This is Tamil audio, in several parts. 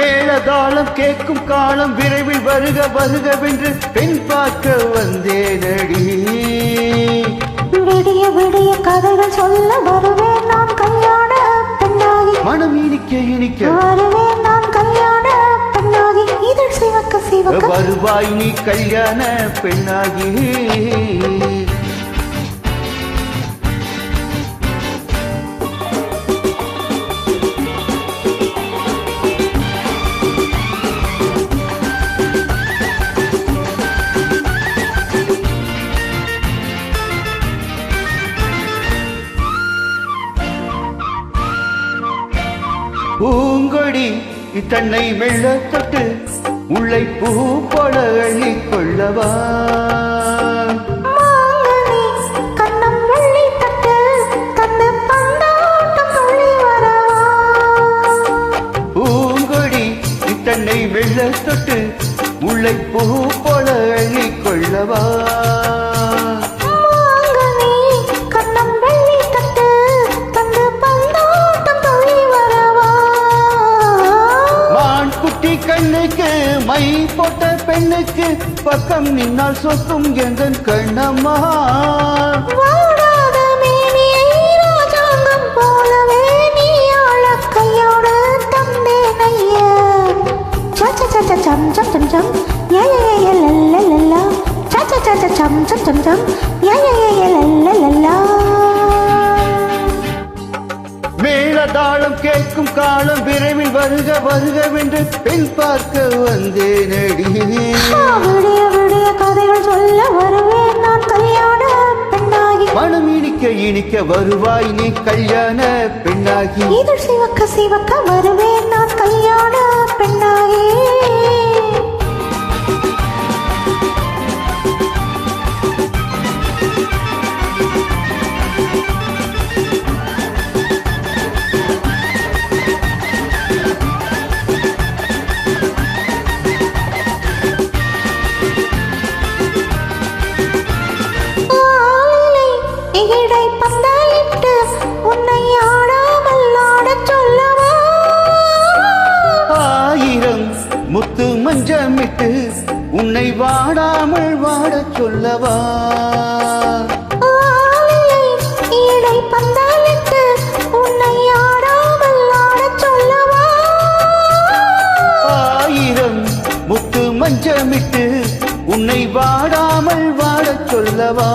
மேளதாளம் கேட்கும் காலம் விரைவில் வருக வருகவென்று பெண் பார்க்க வந்தேனடி. விடிய விடிய கதைகள் சொல்ல வருவேன் நான் கல்யாண பெண்ணாகி. மனம் இனிக்க இனிக்க. வருவேன் நான் கல்யாண பெண்ணாகி. இதழ் சிவக்க சிவக்க. வருவாய் நீ கல்யாண பெண்ணாகி. பூங்கொடி தன்னை மெல்ல தொட்டு உள்ளை பூ போல கொள்ளவா. கண்ணம் வெள்ளி தட்டு தன்னை மெல்ல பூ போல அள்ளி கொள்ளவா. கை போட்ட பெண்ணுக்கு பக்கம் நின்னால் சொத்தும் எங்கள் கண்ணம்மா? மேளதாளம் கேட்கும் காலம் விரைவில் வருக வருகவென்று பெண் பார்க்க வந்தேனடி. ஆ, விடிய விடிய கதைகள் சொல்ல வருவேன் நான் கல்யாண பெண்ணாகி. மனம் இனிக்க இனிக்க வருவாய் நீ கல்யாண பெண்ணாகி. இதழ் சிவக்க சிவக்க வருவேன் நான் கல்யாண பெண்ணாகி. வாடாமல் வாடச் சொல்லவா? ஆயிரம் முத்து மஞ்சமிட்டு உன்னை வாடாமல் வாடச் சொல்லவா?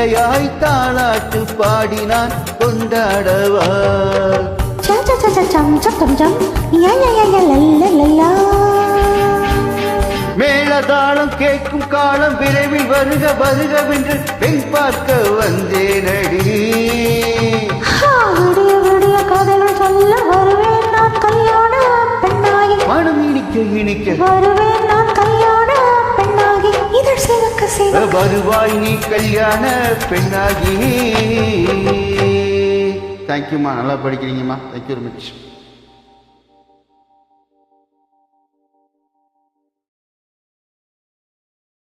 பிள்ளையாய் தாளாட்டு பாடினான் கொண்டாடவா. ச ச ச ச சம் சம் சம் சம். ய ய ய ய ல ல ல ல. மேளதாளம் கேட்கும் காலம் விரைவில் வருக வருகவென்று பெண் பார்க்க வந்தேனடி. மனம் இனிக்க இனிக்க. வருவேன் வருவாய் நீ கல்யாண பெண்ணாகி. தேங்க்யூம்மா நல்லா படிக்கிறீங்கம்மா. Thank you very much